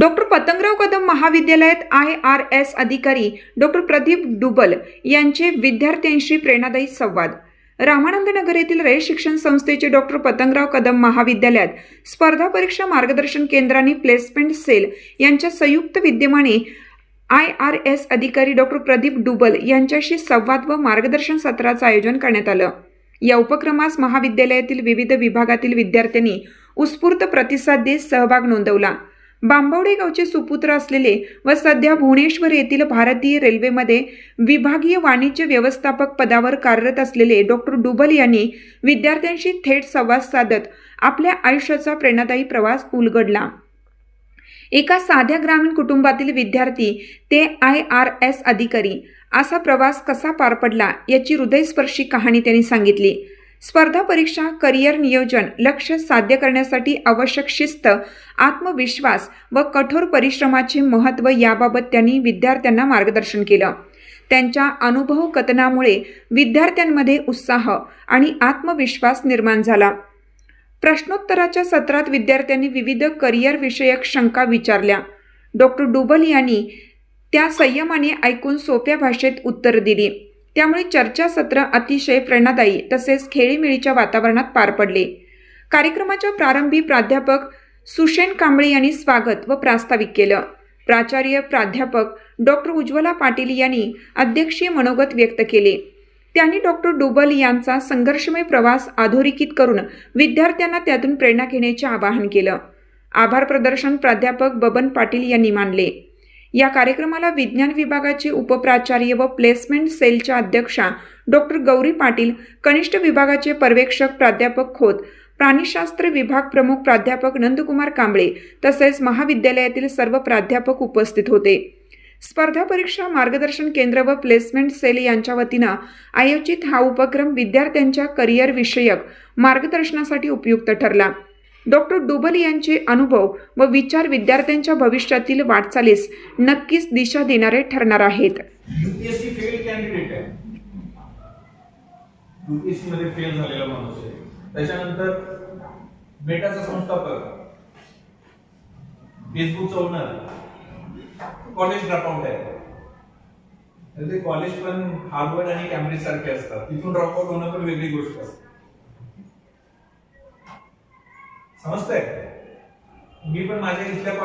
Doctor Patangrao Kadam महाविद्यालयात I R S अधिकारी doctor Pradeep Dubal यांचे विद्यार्थ्यांशी प्रेरणादायी संवाद. रामानंदनगर येथील रयत शिक्षण संस्थेचे डॉक्टर पतंगराव कदम महाविद्यालयात स्पर्धा परीक्षा मार्गदर्शन केंद्र आणि प्लेसमेंट सेल यांच्या संयुक्त विद्यमाने आय आर एस अधिकारी डॉक्टर प्रदीप डुबल यांच्याशी संवाद व मार्गदर्शन सत्राचं आयोजन करण्यात आलं. या उपक्रमास महाविद्यालयातील विविध विभागातील विद्यार्थ्यांनी उत्स्फूर्त प्रतिसाद देत सहभाग नोंदवला. बांबवडे गावचे सुपुत्र असलेले व सध्या भुवनेश्वर येथील भारतीय रेल्वेमध्ये विभागीय वाणिज्य व्यवस्थापक पदावर कार्यरत असलेले डॉक्टर डुबल यांनी विद्यार्थ्यांशी थेट संवाद साधत आपल्या आयुष्याचा प्रेरणादायी प्रवास उलगडला. एका साध्या ग्रामीण कुटुंबातील विद्यार्थी ते आय आर एस अधिकारी असा प्रवास कसा पार पडला याची हृदयस्पर्शी कहाणी त्यांनी सांगितली. स्पर्धा परीक्षा करिअर नियोजन लक्ष साध्य करण्यासाठी आवश्यक शिस्त आत्मविश्वास व कठोर परिश्रमाचे महत्त्व याबाबत त्यांनी विद्यार्थ्यांना मार्गदर्शन केलं. त्यांच्या अनुभव कथनामुळे विद्यार्थ्यांमध्ये उत्साह आणि आत्मविश्वास निर्माण झाला. प्रश्नोत्तराच्या सत्रात विद्यार्थ्यांनी विविध करिअर विषयक शंका विचारल्या. डॉक्टर डुबल यांनी त्या संयमाने ऐकून सोप्या भाषेत उत्तर दिली. त्यामुळे चर्चासत्र अतिशय प्रेरणादायी तसेच खेळीमेळीच्या वातावरणात पार पडले. कार्यक्रमाच्या प्रारंभी प्राध्यापक सुशेन कांबळे यांनी स्वागत व प्रास्ताविक केलं. प्राचार्य प्राध्यापक डॉक्टर उज्ज्वला पाटील यांनी अध्यक्षीय मनोगत व्यक्त केले. त्यांनी डॉक्टर डुबल यांचा संघर्षमय प्रवास अधोरेखित करून विद्यार्थ्यांना त्यातून प्रेरणा घेण्याचे आवाहन केलं. आभार प्रदर्शन प्राध्यापक बबन पाटील यांनी मानले. या कार्यक्रमाला विज्ञान विभागाचे उपप्राचार्य व प्लेसमेंट सेलच्या अध्यक्षा डॉक्टर गौरी पाटील कनिष्ठ विभागाचे पर्यवेक्षक प्राध्यापक खोत प्राणीशास्त्र विभाग प्रमुख प्राध्यापक नंदकुमार कांबळे तसेच महाविद्यालयातील सर्व प्राध्यापक उपस्थित होते. स्पर्धा परीक्षा मार्गदर्शन केंद्र व प्लेसमेंट सेल यांच्या वतीनं आयोजित हा उपक्रम विद्यार्थ्यांच्या करिअर विषयक मार्गदर्शनासाठी उपयुक्त ठरला. डॉक्टर डुबल यांचे अनुभव व विचार विद्यार्थ्यांच्या भविष्यातील वाटचालीस नक्कीच दिशा देणारे ठरणार आहेत. युपीएससी फेल कॅन्डिडेट आहे. युपीएससी मध्ये फेल झालेला माणूस आहे. त्याच्यानंतर मेटाचा संस्थापक. फेसबुकचा ओनर कॉलेज ड्रॉपआउट आहे. म्हणजे ते कॉलेज पण हार्वर्ड आणि कॅम्ब्रिज सारखे असतात. तिथून ड्रॉपआउट होणं पण वेगळी गोष्ट असते. समजतंय? मी पण माझ्या इथल्या कॉलेज